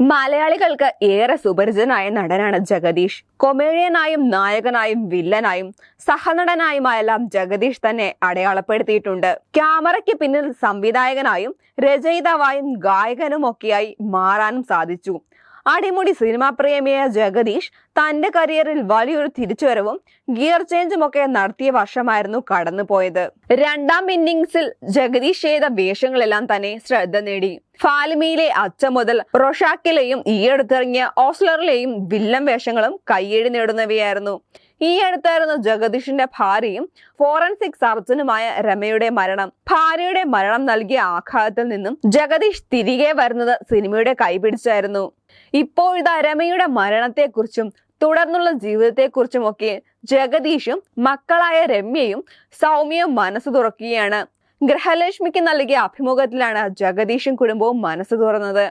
മലയാളികൾക്ക് ഏറെ സുപരിചിതനായ നടനാണ് ജഗദീഷ്. കൊമേഡിയനായും നായകനായും വില്ലനായും സഹനടനായുമായെല്ലാം ജഗദീഷ് തന്നെ അടയാളപ്പെടുത്തിയിട്ടുണ്ട്. ക്യാമറയ്ക്ക് പിന്നിൽ സംവിധായകനായും രചയിതാവായും ഗായകനുമൊക്കെയായി മാറാനും സാധിച്ചു. അടിമുടി സിനിമാ പ്രേമിയായ ജഗദീഷ് തന്റെ കരിയറിൽ വലിയൊരു തിരിച്ചുവരവും ഗിയർ ചേഞ്ചും ഒക്കെ നടത്തിയ വർഷമായിരുന്നു കടന്നുപോയത്. രണ്ടാം ഇന്നിംഗ്സിൽ ജഗദീഷ് ചെയ്ത വേഷങ്ങളെല്ലാം തന്നെ ശ്രദ്ധ നേടി. ഫാലിമിയിലെ അച്ഛ മുതൽ റൊഷാക്കിലെയും ഈയടുത്തിറങ്ങിയ ഓസ്ലറിലെയും വില്ലൻ വേഷങ്ങളും കയ്യേടി നേടുന്നവയായിരുന്നു. ഈ അടുത്തായിരുന്നു ജഗദീഷിന്റെ ഭാര്യയും ഫോറൻസിക് സർജനുമായ രമയുടെ മരണം. ഭാര്യയുടെ മരണം നൽകിയ ആഘാതത്തിൽ നിന്നും ജഗദീഷ് തിരികെ വരുന്നത് സിനിമയുടെ കൈപിടിച്ചായിരുന്നു. ഇപ്പോഴിതാ രമയുടെ മരണത്തെക്കുറിച്ചും തുടർന്നുള്ള ജീവിതത്തെക്കുറിച്ചുമൊക്കെ ജഗദീഷും മക്കളായ രമ്യയും സൗമ്യയും മനസ്സ് തുറക്കുകയാണ്. ഗൃഹലക്ഷ്മിക്ക് നൽകിയ അഭിമുഖത്തിലാണ് ജഗദീഷും കുടുംബവും മനസ്സ് തുറന്നത്.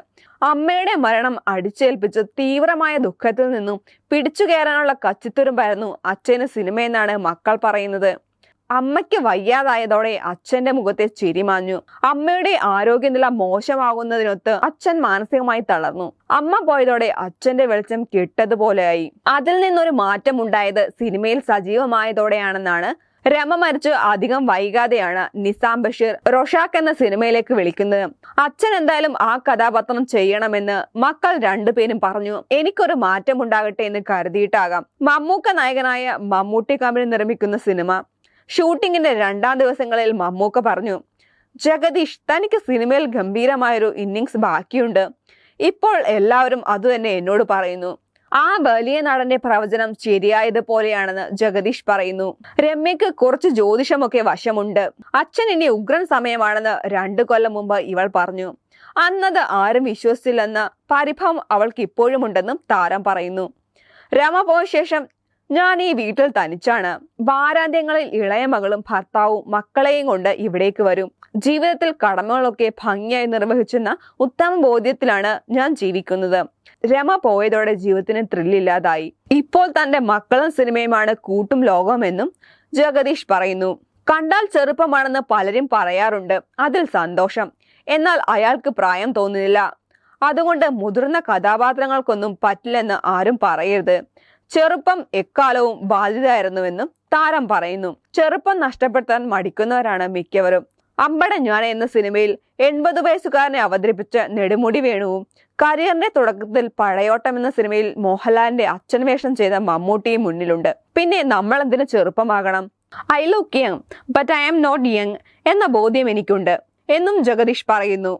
അമ്മയുടെ മരണം അടിച്ചേൽപ്പിച്ച് തീവ്രമായ ദുഃഖത്തിൽ നിന്നും പിടിച്ചു കയറാനുള്ള കച്ചിത്തുരുമ്പായിരുന്നു അച്ഛന് സിനിമയെന്നാണ് മക്കൾ പറയുന്നത്. അമ്മയ്ക്ക് വയ്യാതായതോടെ അച്ഛന്റെ മുഖത്തെ ചിരിമാഞ്ഞു അമ്മയുടെ ആരോഗ്യനില മോശമാകുന്നതിനൊത്ത് അച്ഛൻ മാനസികമായി തളർന്നു. അമ്മ പോയതോടെ അച്ഛന്റെ വെളിച്ചം കിട്ടതുപോലെയായി. അതിൽ നിന്നൊരു മാറ്റം ഉണ്ടായത് സിനിമയിൽ സജീവമായതോടെയാണെന്നാണ് രമ മരിച്ച് അധികം വൈകാതെയാണ് നിസാം ബഷീർ റൊഷാക്ക് എന്ന സിനിമയിലേക്ക് വിളിക്കുന്നത്. അച്ഛൻ എന്തായാലും ആ കഥാപാത്രം ചെയ്യണമെന്ന് മക്കൾ രണ്ടുപേരും പറഞ്ഞു. എനിക്കൊരു മാറ്റം ഉണ്ടാകട്ടെ എന്ന് കരുതിയിട്ടാകാം. മമ്മൂക്ക നായകനായ മമ്മൂട്ടി കമ്പനി നിർമ്മിക്കുന്ന സിനിമ. ഷൂട്ടിങ്ങിന്റെ രണ്ടാം ദിവസങ്ങളിൽ മമ്മൂക്ക പറഞ്ഞു ജഗദീഷ് തനിക്ക് സിനിമയിൽ ഗംഭീരമായൊരു ഇന്നിങ്സ് ബാക്കിയുണ്ട്. ഇപ്പോൾ എല്ലാവരും അതുതന്നെ എന്നോട് പറയുന്നു. ആ വലിയ നടന്റെ പ്രവചനം ശരിയായതുപോലെയാണെന്ന് ജഗദീഷ് പറയുന്നു. രമ്യക്ക് കുറച്ച് ജ്യോതിഷമൊക്കെ വശമുണ്ട്. അച്ഛൻ ഇനി ഉഗ്രൻ സമയമാണെന്ന് രണ്ടു കൊല്ലം മുമ്പ് ഇവൾ പറഞ്ഞു. അന്നത് ആരും വിശ്വസിച്ചില്ലെന്ന പരിഭവം അവൾക്ക് ഇപ്പോഴും ഉണ്ടെന്നും താരം പറയുന്നു. രമ പോയ ശേഷം ഞാൻ ഈ വീട്ടിൽ തനിച്ചാണ്. വാരാന്ത്യങ്ങളിൽ ഇളയ മകളും ഭർത്താവും മക്കളെയും കൊണ്ട് ഇവിടേക്ക് വരും. ജീവിതത്തിൽ കടമകളൊക്കെ ഭംഗിയായി നിർവഹിച്ചെന്ന ഉത്തമ ബോധ്യത്തിലാണ് ഞാൻ ജീവിക്കുന്നത്. രമ പോയതോടെ ജീവിതത്തിന് ത്രില്ലില്ലാതായി. ഇപ്പോൾ തന്റെ മക്കളും സിനിമയുമാണ് കൂട്ടും ലോകമെന്നും ജഗദീഷ് പറയുന്നു. കണ്ടാൽ ചെറുപ്പമാണെന്ന് പലരും പറയാറുണ്ട്. അതിൽ സന്തോഷം. എന്നാൽ അയാൾക്ക് പ്രായം തോന്നുന്നില്ല. അതുകൊണ്ട് മുതിർന്ന കഥാപാത്രങ്ങൾക്കൊന്നും പറ്റില്ലെന്ന് ആരും പറയരുത്. ചെറുപ്പം എക്കാലവും ബാധിതായിരുന്നുവെന്നും താരം പറയുന്നു. ചെറുപ്പം നഷ്ടപ്പെടുത്താൻ മടിക്കുന്നവരാണ് മിക്കവരും. അമ്പട ഞാൻ എന്ന സിനിമയിൽ എൺപത് വയസ്സുകാരനെ അവതരിപ്പിച്ച നെടുമുടി വേണുവും കരിയറിന്റെ തുടക്കത്തിൽ പഴയോട്ടം എന്ന സിനിമയിൽ മോഹൻലാലിന്റെ അച്ഛൻ വേഷം ചെയ്ത മമ്മൂട്ടിയും മുന്നിലുണ്ട്. പിന്നെ നമ്മൾ എന്തിനു ചെറുപ്പമാകണം? I look young but I am not young എന്ന ബോധ്യം എനിക്കുണ്ട്. എന്നും ജഗദീഷ് പറയുന്നു.